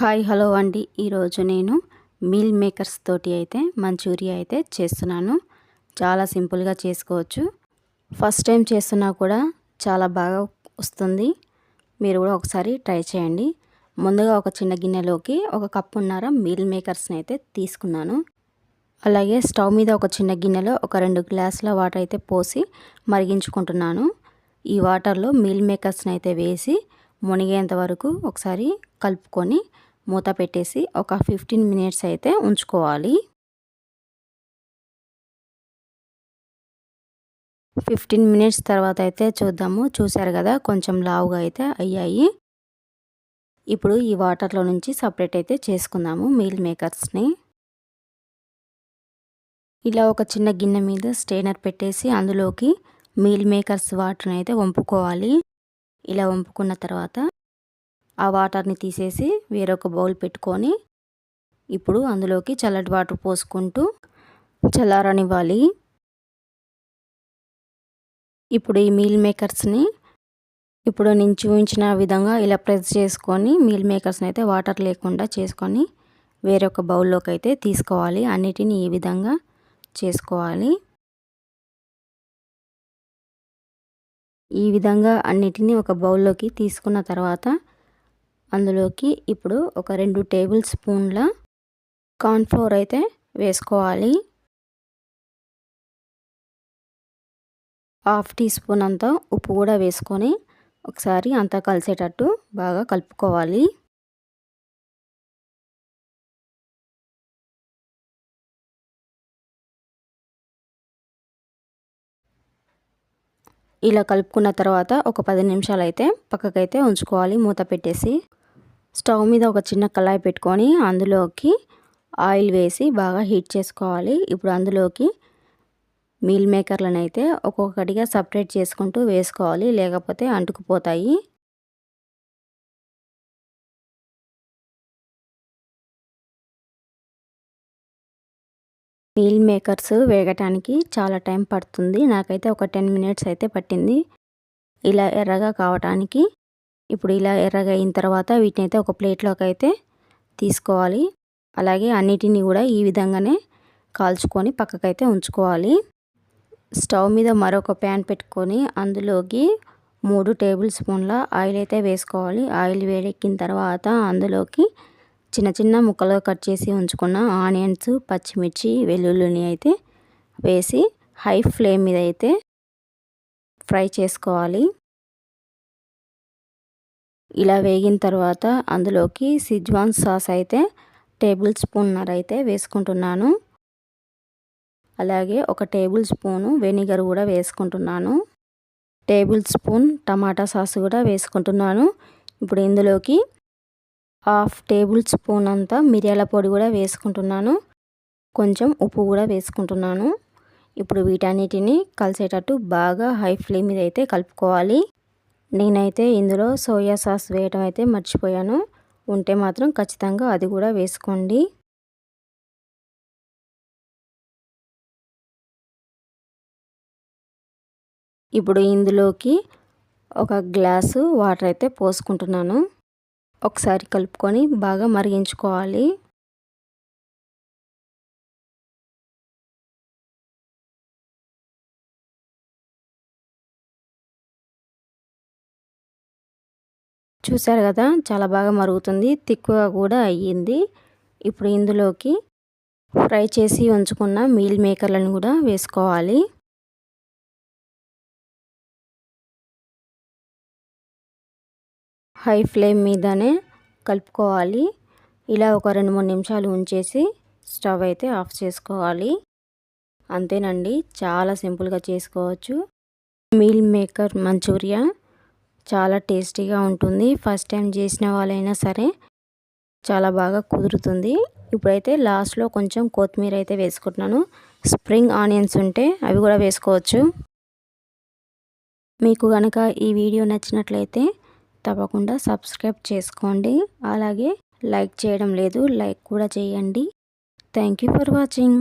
Hi hello అండి. ఈరోజు నేను మీల్ మేకర్స్ తోటి అయితే మంచూరియా అయితే చేస్తున్నాను. చాలా సింపుల్గా చేసుకోవచ్చు. ఫస్ట్ టైం చేస్తున్నా కూడా చాలా బాగా వస్తుంది. మీరు కూడా ఒకసారి ట్రై చేయండి. ముందుగా ఒక చిన్న గిన్నెలోకి ఒక కప్పున్నర మీల్ మేకర్స్ని అయితే తీసుకున్నాను. అలాగే స్టవ్ మీద ఒక చిన్న గిన్నెలో ఒక రెండు గ్లాసుల వాటర్ అయితే పోసి మరిగించుకుంటున్నాను. ఈ వాటర్లో మీల్ మేకర్స్ని అయితే వేసి మునిగేంత వరకు ఒకసారి కలుపుకొని మూత పెట్టేసి ఒక ఫిఫ్టీన్ మినిట్స్ అయితే ఉంచుకోవాలి. ఫిఫ్టీన్ మినిట్స్ తర్వాత అయితే చూద్దాము. చూసారు కదా కొంచెం లావుగా అయితే అయ్యాయి. ఇప్పుడు ఈ వాటర్లో నుంచి సపరేట్ అయితే చేసుకుందాము మీల్ మేకర్స్ని. ఇలా ఒక చిన్న గిన్నె మీద స్టెయినర్ పెట్టేసి అందులోకి మీల్ మేకర్స్ వాటర్ని అయితే వంపుకోవాలి. ఇలా వంపుకున్న తర్వాత ఆ వాటర్ని తీసేసి వేరొక బౌల్ పెట్టుకొని ఇప్పుడు అందులోకి చల్లటి వాటర్ పోసుకుంటూ చల్లారనివ్వాలి. ఇప్పుడు ఈ మీల్ మేకర్స్ని ఇప్పుడు నేను చూపించిన విధంగా ఇలా ప్రెస్ చేసుకొని మీల్ మేకర్స్ని అయితే వాటర్ లేకుండా చేసుకొని వేరొక బౌల్లోకి అయితే తీసుకోవాలి. అన్నిటిని ఈ విధంగా చేసుకోవాలి. ఈ విధంగా అన్నిటిని ఒక బౌల్లోకి తీసుకున్న తర్వాత అందులోకి ఇప్పుడు ఒక రెండు టేబుల్ స్పూన్ల కార్న్ఫ్లోర్ అయితే వేసుకోవాలి. హాఫ్ టీ స్పూన్ అంతా ఉప్పు కూడా వేసుకొని ఒకసారి అంతా కలిసేటట్టు బాగా కలుపుకోవాలి. ఇలా కలుపుకున్న తర్వాత ఒక పది నిమిషాలు అయితే పక్కకైతే ఉంచుకోవాలి మూత పెట్టేసి. స్టవ్ మీద ఒక చిన్న కళాయి పెట్టుకొని అందులోకి ఆయిల్ వేసి బాగా హీట్ చేసుకోవాలి. ఇప్పుడు అందులోకి మీల్ మేకర్లను అయితే ఒక్కొక్కటిగా సపరేట్ చేసుకుంటూ వేసుకోవాలి. లేకపోతే అంటుకుపోతాయి. మీల్ మేకర్స్ వేగటానికి చాలా టైం పడుతుంది. నాకైతే ఒక టెన్ మినిట్స్ అయితే పట్టింది. ఇలా ఎర్రగా కావటానికి ఇప్పుడు ఇలా ఎర్రగా అయిన తర్వాత వీటిని అయితే ఒక ప్లేట్లోకి అయితే తీసుకోవాలి. అలాగే అన్నిటినీ కూడా ఈ విధంగానే కాల్చుకొని పక్కకైతే ఉంచుకోవాలి. స్టవ్ మీద మరొక ప్యాన్ పెట్టుకొని అందులోకి మూడు టేబుల్ స్పూన్ల ఆయిల్ అయితే వేసుకోవాలి. ఆయిల్ వేడెక్కిన తర్వాత అందులోకి చిన్న చిన్న ముక్కలుగా కట్ చేసి ఉంచుకున్న ఆనియన్స్ పచ్చిమిర్చి వెల్లుల్లిని అయితే వేసి హై ఫ్లేమ్ మీద అయితే ఫ్రై చేసుకోవాలి. ఇలా వేగిన తర్వాత అందులోకి సిజ్వాన్ సాస్ అయితే టేబుల్ స్పూన్నర అయితే వేసుకుంటున్నాను. అలాగే ఒక టేబుల్ స్పూను వెనిగర్ కూడా వేసుకుంటున్నాను. టేబుల్ స్పూన్ టమాటా సాస్ కూడా వేసుకుంటున్నాను. ఇప్పుడు ఇందులోకి హాఫ్ టేబుల్ స్పూన్ అంతా మిరియాల పొడి కూడా వేసుకుంటున్నాను. కొంచెం ఉప్పు కూడా వేసుకుంటున్నాను. ఇప్పుడు వీటన్నిటిని కలిసేటట్టు బాగా హై ఫ్లేమ్ మీద అయితే కలుపుకోవాలి. నేనైతే ఇందులో సోయా సాస్ వేయడం అయితే మర్చిపోయాను. ఉంటే మాత్రం ఖచ్చితంగా అది కూడా వేసుకోండి. ఇప్పుడు ఇందులోకి ఒక గ్లాసు వాటర్ అయితే పోసుకుంటున్నాను. ఒకసారి కలుపుకొని బాగా మరిగించుకోవాలి. చూసారు కదా చాలా బాగా మరుగుతుంది తిక్కుగా కూడా అయ్యింది. ఇప్పుడు ఇందులోకి ఫ్రై చేసి ఉంచుకున్న మీల్ మేకర్లను కూడా వేసుకోవాలి. హై ఫ్లేమ్ మీదనే కలుపుకోవాలి. ఇలా ఒక రెండు మూడు నిమిషాలు ఉంచేసి స్టవ్ అయితే ఆఫ్ చేసుకోవాలి. అంతేనండి చాలా సింపుల్గా చేసుకోవచ్చు. మీల్ మేకర్ మంచూరియా చాలా టేస్టీగా ఉంటుంది. ఫస్ట్ టైం చేసిన వాళ్ళైనా సరే చాలా బాగా కుదురుతుంది. ఇప్పుడైతే లాస్ట్లో కొంచెం కొత్తిమీర అయితే వేసుకుంటున్నాను. స్ప్రింగ్ ఆనియన్స్ ఉంటే అవి కూడా వేసుకోవచ్చు. మీకు కనుక ఈ వీడియో నచ్చినట్లయితే తప్పకుండా సబ్స్క్రైబ్ చేసుకోండి. అలాగే లైక్ చేయడం లేదు లైక్ కూడా చేయండి. Thank you for watching.